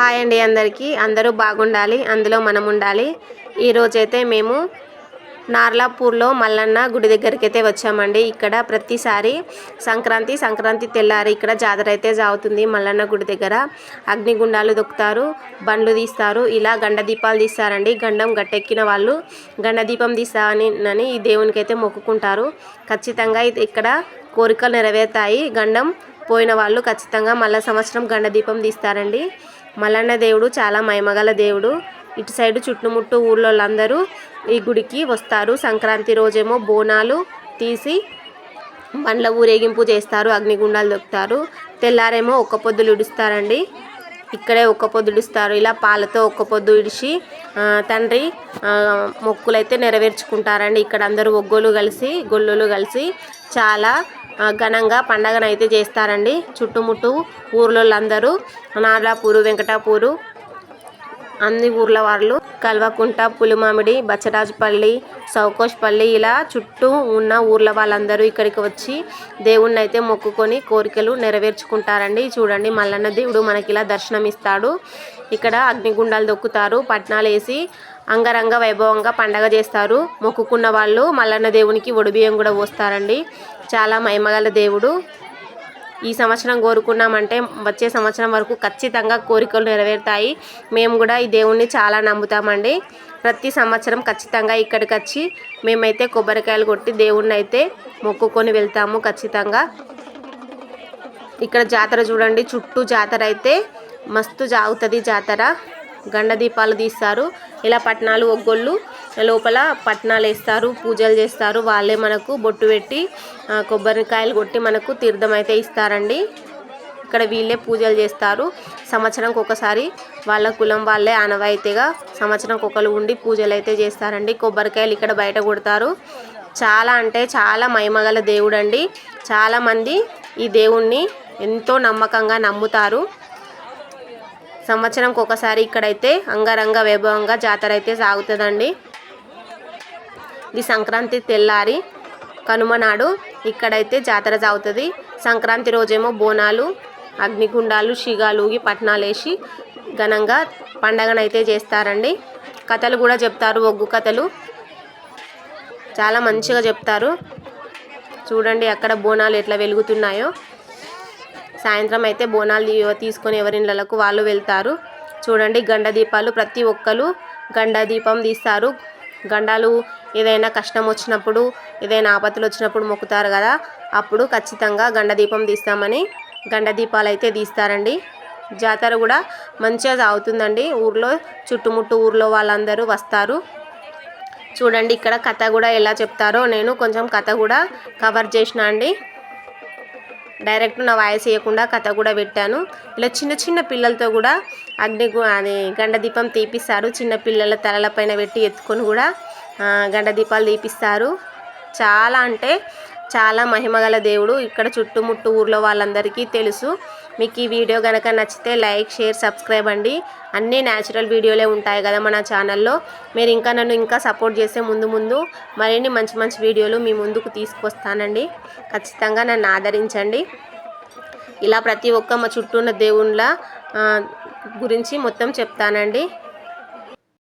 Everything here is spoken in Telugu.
హాయ్ అండి అందరికీ. అందరూ బాగుండాలి అందులో మనం ఉండాలి ఈరోజైతే మేము నార్లాపూర్లో మల్లన్న గుడి దగ్గరికి అయితే వచ్చామండి. ఇక్కడ ప్రతిసారి సంక్రాంతి సంక్రాంతి తెల్లారి ఇక్కడ జాతర అయితే జాగుతుంది మల్లన్న గుడి దగ్గర. అగ్నిగుండాలు దొక్కుతారు బండ్లు తీస్తారు ఇలా గండ దీపాలు తీస్తారండి. గండం గట్టెక్కిన వాళ్ళు గండ దీపం తీస్తానని ఈ దేవునికి అయితే మొక్కుకుంటారు. ఖచ్చితంగా ఇక్కడ కోరికలు నెరవేరుతాయి. గండం పోయిన వాళ్ళు ఖచ్చితంగా మళ్ళా సంవత్సరం గండ దీపం తీస్తారండి. మల్లన్న దేవుడు చాలా మహిమగల దేవుడు. ఇటు సైడ్ చుట్టుముట్టు ఊళ్ళోళ్ళందరూ ఈ గుడికి వస్తారు. సంక్రాంతి రోజేమో బోనాలు తీసి బండ్ల ఊరేగింపు చేస్తారు అగ్నిగుండాలు దొక్కుతారు. తెల్లారేమో ఒక్క పొద్దులు ఇడుస్తారండి. ఇక్కడే ఒక్క పొద్దు ఇడుస్తారు. ఇలా పాలతో ఒక్క పొద్దు ఇడిచి తండ్రి మొక్కులైతే నెరవేర్చుకుంటారండి. ఇక్కడ అందరూ ఒగ్గోలు కలిసి గొల్లోలు కలిసి చాలా ఘనంగా పండగనైతే చేస్తారండి. చుట్టుముట్టు ఊర్లోళ్ళందరూ నార్లాపూరు వెంకటాపూరు అన్ని ఊర్ల వాళ్ళు కల్వకుంట పులిమామిడి బచ్చరాజుపల్లి సౌకోష్పల్లి ఇలా చుట్టూ ఉన్న ఊర్ల వాళ్ళందరూ ఇక్కడికి వచ్చి దేవుణ్ణి అయితే మొక్కుకొని కోరికలు నెరవేర్చుకుంటారండి. చూడండి మల్లన్న దేవుడు మనకి ఇలా దర్శనం ఇస్తాడు ఇక్కడ అగ్నిగుండాలు దొక్కుతారు. పట్నాలు వేసి అంగరంగ వైభవంగా పండగ చేస్తారు. మొక్కుకున్న వాళ్ళు మల్లన్న దేవునికి ఒడిబియ్యం కూడా పోస్తారండి. చాలా మహిమగల దేవుడు. ఈ సంవత్సరం కోరుకున్నామంటే వచ్చే సంవత్సరం వరకు ఖచ్చితంగా కోరికలు నెరవేరుతాయి. మేము కూడా ఈ దేవుణ్ణి చాలా నమ్ముతామండి. ప్రతి సంవత్సరం ఖచ్చితంగా ఇక్కడికి వచ్చి మేమైతే కొబ్బరికాయలు కొట్టి దేవుణ్ణి అయితే మొక్కుకొని వెళ్తాము ఖచ్చితంగా. ఇక్కడ జాతర చూడండి. చుట్టూ జాతర అయితే మస్తు జాగుతుంది జాతర. గండ దీపాలు తీస్తారు. ఇలా పట్నాలు ఒగ్గొళ్ళు లోపల పట్నాలు వేస్తారు. పూజలు చేస్తారు. వాళ్ళే మనకు బొట్టు పెట్టి కొబ్బరికాయలు కొట్టి మనకు తీర్థం అయితే ఇస్తారండి. ఇక్కడ వీళ్ళే పూజలు చేస్తారు. సంవత్సరంకి ఒకసారి వాళ్ళ కులం వాళ్ళే ఆనవాయితీగా సంవత్సరంకి ఒకరు ఉండి పూజలు అయితే చేస్తారండి. కొబ్బరికాయలు ఇక్కడ బయట కొడతారు. చాలా అంటే చాలా మహిమగల దేవుడు అండి చాలామంది ఈ దేవుణ్ణి ఎంతో నమ్మకంగా నమ్ముతారు. సంవత్సరంకి ఒకసారి ఇక్కడైతే అంగరంగ వైభవంగా జాతర అయితే సాగుతుందండి. ఇది సంక్రాంతి తెల్లారి కనుమ నాడు ఇక్కడైతే జాతర సాగుతుంది. సంక్రాంతి రోజేమో బోనాలు అగ్నిగుండాలు షిగాలు ఊగి పట్నాలు వేసి ఘనంగా పండగనైతే చేస్తారండి. కథలు కూడా చెప్తారు ఒగ్గు కథలు చాలా మంచిగా చెప్తారు. చూడండి అక్కడ బోనాలు ఎట్లా వెలుగుతున్నాయో. సాయంత్రం అయితే బోనాలు తీసుకొని తీసుకొని ఎవరిళ్ళకు వాళ్ళు వెళ్తారు. చూడండి గండ దీపాలు ప్రతి ఒక్కరు గండ దీపం తీస్తారు. గండాలు ఏదైనా కష్టం వచ్చినప్పుడు ఏదైనా ఆపత్తులు వచ్చినప్పుడు మొక్కుతారు కదా అప్పుడు ఖచ్చితంగా గండ దీపం తీస్తామని గండ దీపాలు అయితే తీస్తారండి. జాతర కూడా మంచిగా సాగుతుందండి. ఊర్లో చుట్టుముట్టు ఊర్లో వాళ్ళందరూ వస్తారు. చూడండి ఇక్కడ కథ కూడా ఎలా చెప్తారో నేను కొంచెం కథ కూడా కవర్ చేసిన అండి. డైరెక్ట్ నా వాయిస్ వేయకుండా కథ కూడా పెట్టాను. ఇలా చిన్న చిన్న పిల్లలతో కూడా అగ్ని అది గండదీపం తీపిస్తారు. చిన్న పిల్లల తలలపైన పెట్టి ఎత్తుకొని కూడా గండదీపాలు గండ దీపాలు తీపిస్తారు. చాలా అంటే చాలా మహిమగల దేవుడు. ఇక్కడ చుట్టుముట్టు ఊర్లో వాళ్ళందరికీ తెలుసు. మీకు ఈ వీడియో కనుక నచ్చితే లైక్ షేర్ సబ్స్క్రైబ్ అండి. అన్నీ న్యాచురల్ వీడియోలే ఉంటాయి కదా మన ఛానల్లో. మీరు ఇంకా నన్ను ఇంకా సపోర్ట్ చేసే ముందు ముందు మరిన్ని మంచి మంచి వీడియోలు మీ ముందుకు తీసుకొస్తానండి. ఖచ్చితంగా నన్ను ఆదరించండి. ఇలా ప్రతి ఒక్క మా చుట్టూ ఉన్న దేవుళ్ళ గురించి మొత్తం చెప్తానండి.